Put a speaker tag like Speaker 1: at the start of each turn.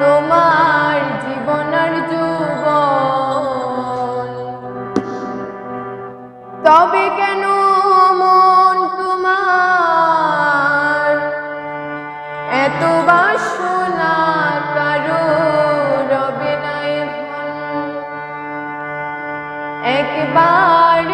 Speaker 1: তোমার জীবনের যুগ তবে কেন মন তোমার? এত বাসনা কারও রবে না একবার